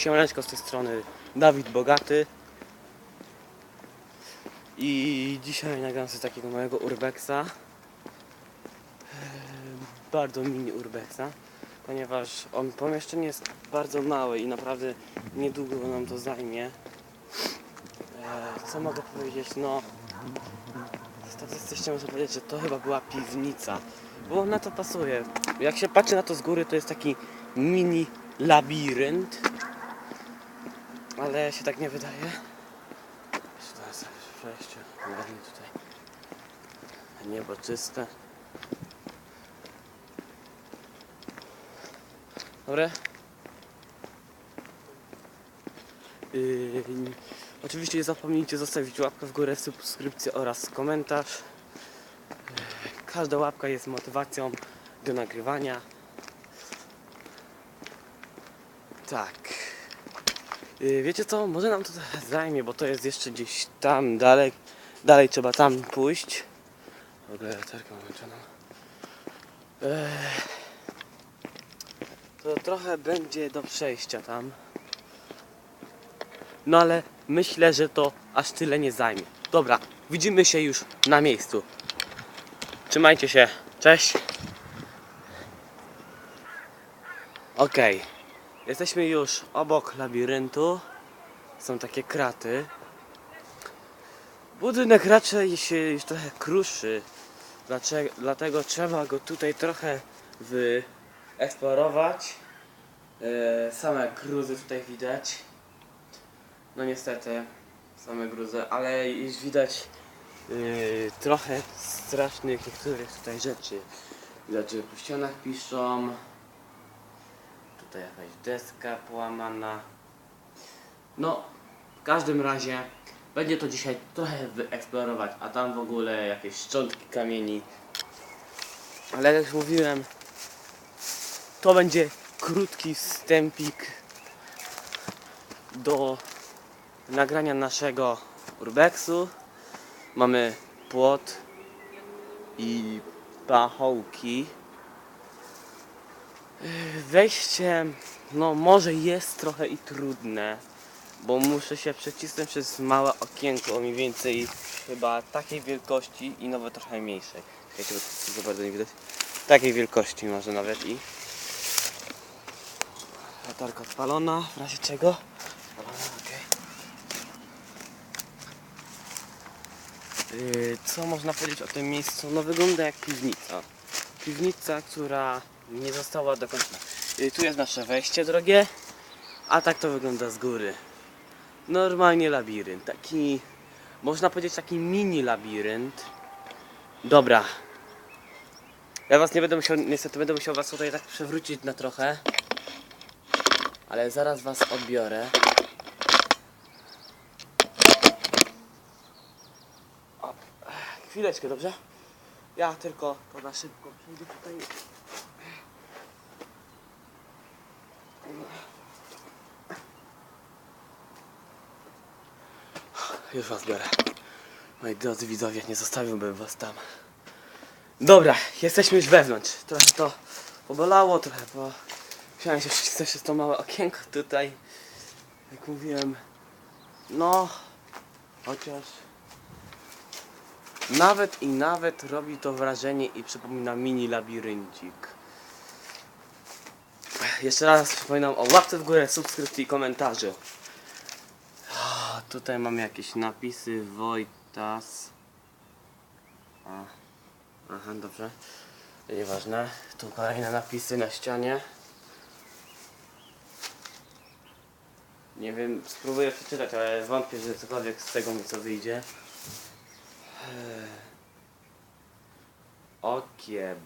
Siemaneczko z tej strony. Dawid Bogaty. I dzisiaj nagram sobie takiego małego urbexa. Eee, bardzo mini urbexa ponieważ on pomieszczenie jest bardzo małe i naprawdę niedługo nam to zajmie. Eee, co mogę powiedzieć? No statystycznie można powiedzieć, że to chyba była piwnica bo na to pasuje. Jak się patrzy na to z góry to jest taki mini labirynt ale się tak nie wydaje. Jeszcze teraz przejście. Ładnie tutaj. Niebo czyste. Dobre? Yy, oczywiście nie zapomnijcie zostawić łapkę w górę, subskrypcję oraz komentarz. Każda łapka jest motywacją do nagrywania. Tak. Yy, Wiecie co, może nam to zajmie, bo to jest jeszcze gdzieś tam dalej. Dalej trzeba tam pójść. W ogóle latarkę mam włączoną. Eee, To trochę będzie do przejścia tam. No ale myślę, że to aż tyle nie zajmie. Dobra, widzimy się już na miejscu. Trzymajcie się. Cześć. Okej. Jesteśmy już obok labiryntu. Są takie kraty. Budynek raczej się już trochę kruszy. Dlaczego, dlatego trzeba go tutaj trochę wyeksplorować. E, same gruzy tutaj widać. No niestety, same gruzy, ale już widać e, trochę strasznych niektórych tutaj rzeczy. Widać, że po ścianach piszą. Tutaj jakaś deska połamana. No, w każdym razie będzie to dzisiaj trochę wyeksplorować, a tam w ogóle jakieś szczątki kamieni. Ale jak już mówiłem, to będzie krótki wstępik do nagrania naszego urbexu. Mamy płot i pachołki. Wejście, no może jest trochę i trudne, bo muszę się przecisnąć przez małe okienko, mniej więcej chyba takiej wielkości i nawet trochę mniejszej. Czekajcie, bo bardzo nie widać. Takiej wielkości może nawet i... Latarka odpalona, w razie czego? Odpalona, okej. Yy, co można powiedzieć o tym miejscu? No wygląda jak piwnica. Piwnica, która nie została dokończona. Yy, tu jest nasze wejście drogie, a tak to wygląda z góry. Normalnie labirynt, taki, można powiedzieć taki mini labirynt. Dobra. Ja was nie będę musiał, niestety będę musiał was tutaj tak przewrócić na trochę. Ale zaraz was odbiorę. O, chwileczkę, dobrze? Ja tylko to na szybko przejdę tutaj. Już was biorę. Moi drodzy widzowie, nie zostawiłbym was tam. Dobra, jesteśmy już wewnątrz. Trochę to pobolało, trochę po... Musiałem się wcisnąć przez to małe okienko tutaj. Jak mówiłem, no, chociaż nawet i nawet robi to wrażenie i przypomina mini labiryncik. Jeszcze raz przypominam o łapce w górę, subskrypcji i komentarzu. Tutaj mamy jakieś napisy Wojtas. A. Aha, dobrze. Nieważne. Tu kolejne napisy na ścianie. Nie wiem, spróbuję przeczytać, ale wątpię, że cokolwiek z tego mi co wyjdzie. Eee. Okieb.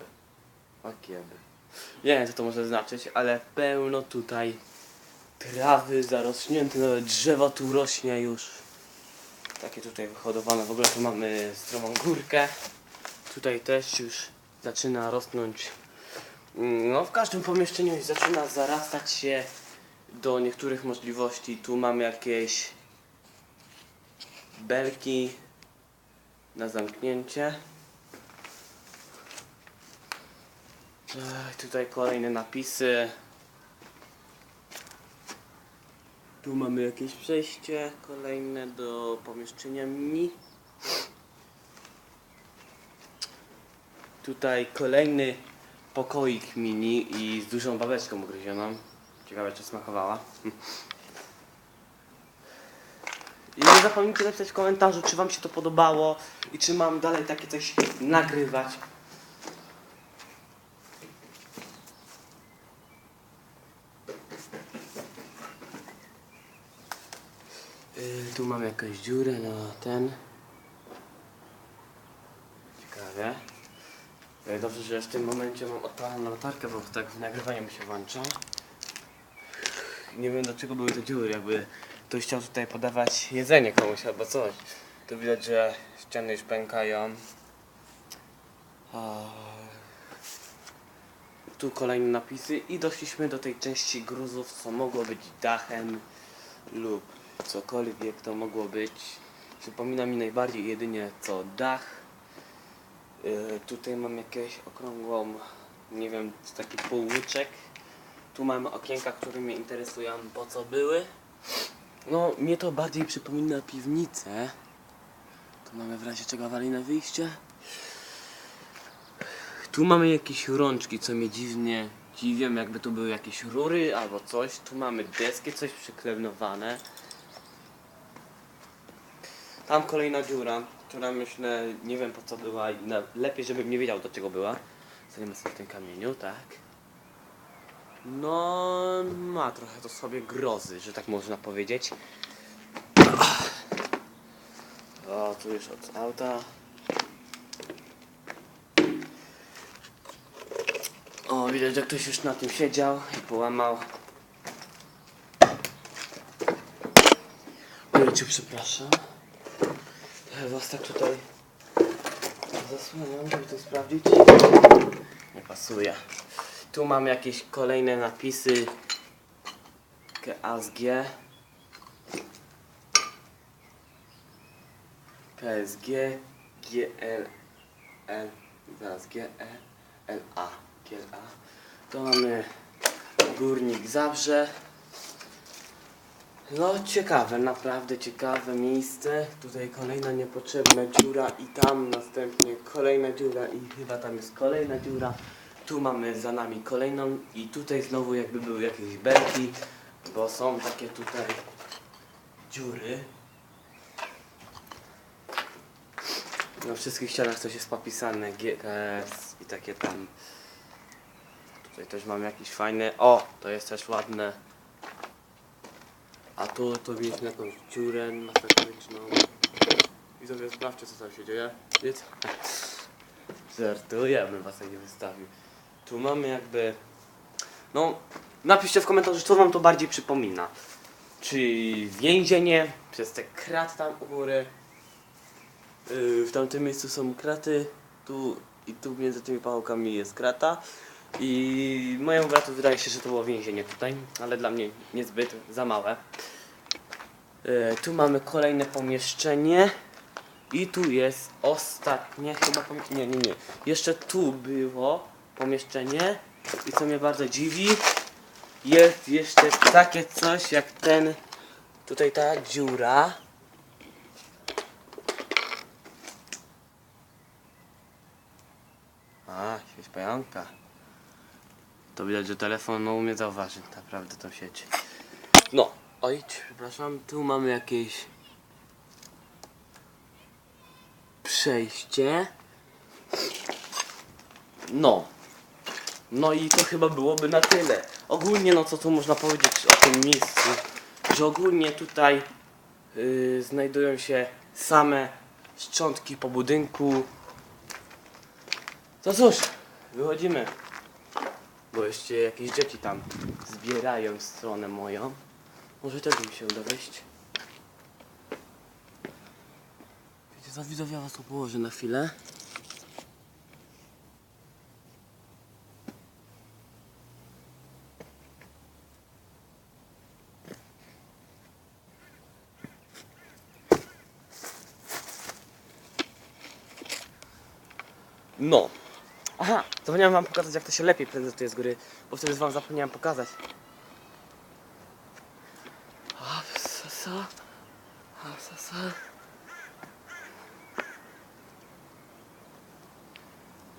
Okieb. Nie wiem, co to może znaczyć, ale pełno tutaj trawy zarośnięte, nawet drzewo tu rośnie już. Takie tutaj wyhodowane. W ogóle tu mamy stromą górkę. Tutaj też już zaczyna rosnąć. mm, No, w każdym pomieszczeniu już zaczyna zarastać się do niektórych możliwości. Tu mamy jakieś belki na zamknięcie. Tutaj kolejne napisy. Tu mamy jakieś przejście kolejne do pomieszczenia mini. Tutaj kolejny pokoik mini i z dużą babeczką ugryzioną. Ciekawe czy smakowała. I nie zapomnijcie napisać w komentarzu, czy wam się to podobało i czy mam dalej takie coś nagrywać. Tu mam jakąś dziurę na ten. Ciekawe. Yy, Dobrze, że w tym momencie mam odpaloną latarkę, bo tak w nagrywaniu mi się włącza. Nie wiem dlaczego były te dziury, jakby ktoś chciał tutaj podawać jedzenie komuś albo coś. To widać, że ściany już pękają. Tu kolejne napisy i doszliśmy do tej części gruzów, co mogło być dachem lub cokolwiek to mogło być. Przypomina mi najbardziej jedynie co dach. Yy, tutaj mam jakieś okrągłą, nie wiem, taki półłyczek. Tu mamy okienka, które mnie interesują, po co były. No, mnie to bardziej przypomina piwnicę. Tu mamy w razie czego awaryjne wyjście. Tu mamy jakieś rączki, co mnie dziwnie dziwią, jakby tu były jakieś rury albo coś. Tu mamy deski, coś przyklewnowane. Tam kolejna dziura, która myślę, nie wiem po co była i lepiej, żebym nie wiedział do czego była. Stoimy sobie w tym kamieniu, tak. No, ma trochę to sobie grozy, że tak można powiedzieć. O, tu już od auta. O, widać, że ktoś już na tym siedział i połamał. Ojciu, przepraszam. Was tak tutaj zasłaniam, żeby to sprawdzić. Nie pasuje. Tu mam jakieś kolejne napisy. KSG KSG GL L zaraz GE LA GLA To mamy Górnik Zabrze no ciekawe, naprawdę ciekawe miejsce. Tutaj kolejna niepotrzebna dziura i tam następnie kolejna dziura i chyba tam jest kolejna dziura. Tu mamy za nami kolejną i tutaj znowu jakby były jakieś belki, bo są takie tutaj dziury. Na wszystkich ścianach coś jest popisane GKS i takie tam. Tutaj też mamy jakieś fajne. O, to jest też ładne. A tu to mieliśmy jakąś dziurę masakryczną. I sobie sprawdźcie co tam się dzieje. Nic. Żartujemy, was tak nie wystawił. Tu mamy jakby... No, napiszcie w komentarzu, co wam to bardziej przypomina. Czy więzienie, przez te kraty tam u góry. Yy, w tamtym miejscu są kraty, tu i tu między tymi pałkami jest krata. I mojemu bratu wydaje się, że to było więzienie tutaj, ale dla mnie niezbyt, za małe. Yy, tu mamy kolejne pomieszczenie. I tu jest ostatnie chyba pomieszczenie. Nie, nie, nie. Jeszcze tu było pomieszczenie. I co mnie bardzo dziwi, jest jeszcze takie coś jak ten. Tutaj ta dziura. A, sieć pająka. To widać, że telefon no, umie zauważyć naprawdę tą sieć. No, oj, przepraszam, tu mamy jakieś przejście. No. No i to chyba byłoby na tyle. Ogólnie, no co tu można powiedzieć o tym miejscu? Że ogólnie tutaj yy, znajdują się same szczątki po budynku. To cóż, wychodzimy. Bo jeszcze jakieś dzieci tam zbierają stronę moją. Może też mi się uda wejść. Wiecie co, widzowie, ja was położę na chwilę. No. Aha, zapomniałem wam pokazać jak to się lepiej prezentuje z góry, bo wtedy wam zapomniałem pokazać. A. Hasasa.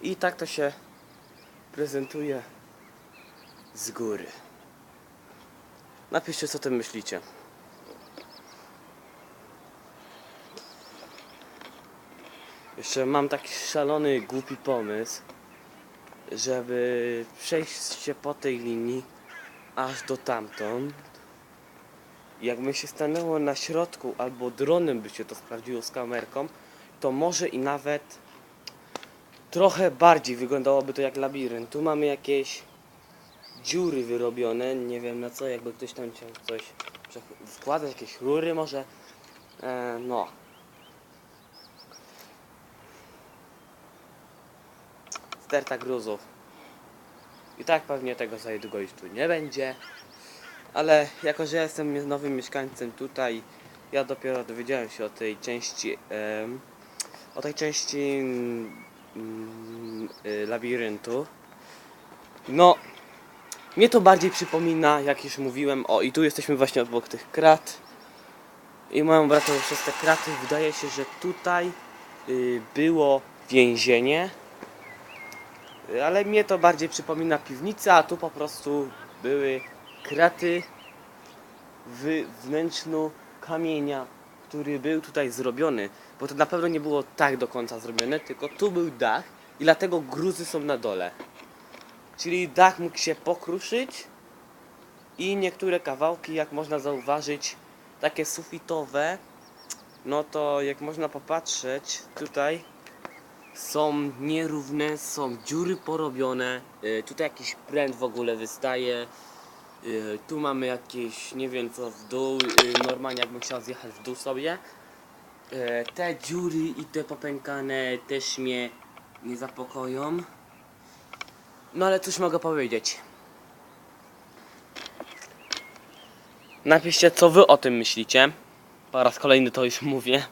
I tak to się prezentuje z góry. Napiszcie co o tym myślicie. Jeszcze mam taki szalony, głupi pomysł, żeby przejść się po tej linii aż do tamtąd. Jakby się stanęło na środku albo dronem by się to sprawdziło z kamerką, to może i nawet trochę bardziej wyglądałoby to jak labirynt. Tu mamy jakieś dziury wyrobione, nie wiem na co, jakby ktoś tam chciał coś wkładać, jakieś rury może. E, no. Sterta gruzów. I tak pewnie tego za już tu nie będzie. Ale jako, że jestem nowym mieszkańcem tutaj, ja dopiero dowiedziałem się o tej części, em, o tej części y, labiryntu. No, mnie to bardziej przypomina, jak już mówiłem, o i tu jesteśmy właśnie obok tych krat. I moją bratą przez te kraty wydaje się, że tutaj y, było więzienie. Ale mnie to bardziej przypomina piwnica, a tu po prostu były kraty w wnętrzu kamienia, który był tutaj zrobiony. Bo to na pewno nie było tak do końca zrobione, tylko tu był dach i dlatego gruzy są na dole. Czyli dach mógł się pokruszyć i niektóre kawałki, jak można zauważyć, takie sufitowe, no to jak można popatrzeć tutaj są nierówne, są dziury porobione, y, tutaj jakiś pręt w ogóle wystaje, y, tu mamy jakieś, nie wiem co w dół, y, normalnie jakbym chciał zjechać w dół sobie. Te dziury i te popękane też mnie nie zapokoją. No ale cóż mogę powiedzieć. Napiszcie co wy o tym myślicie. Po raz kolejny to już mówię.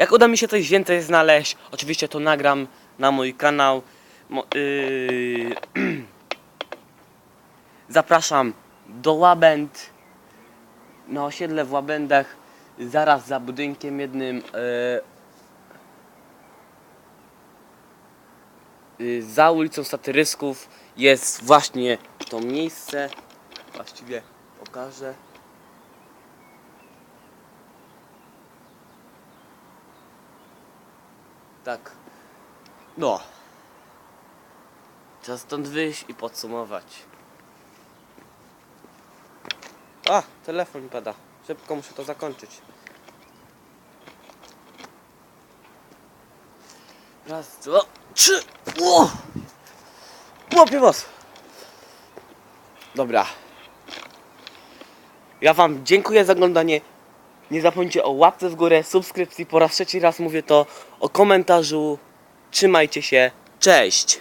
Jak uda mi się coś więcej znaleźć, oczywiście to nagram na mój kanał. Mo, yy, zapraszam do Łabęd. Na osiedle w Łabędach, zaraz za budynkiem jednym. Yy, yy, za ulicą Satyrysków jest właśnie to miejsce. Właściwie pokażę. Tak. No. Czas stąd wyjść i podsumować. A, telefon pada. Szybko muszę to zakończyć. Raz, dwa, trzy. Ło! Łapie was! Dobra. Ja wam dziękuję za oglądanie. Nie zapomnijcie o łapce w górę, subskrypcji. Po raz trzeci raz mówię to o komentarzu. Trzymajcie się. Cześć!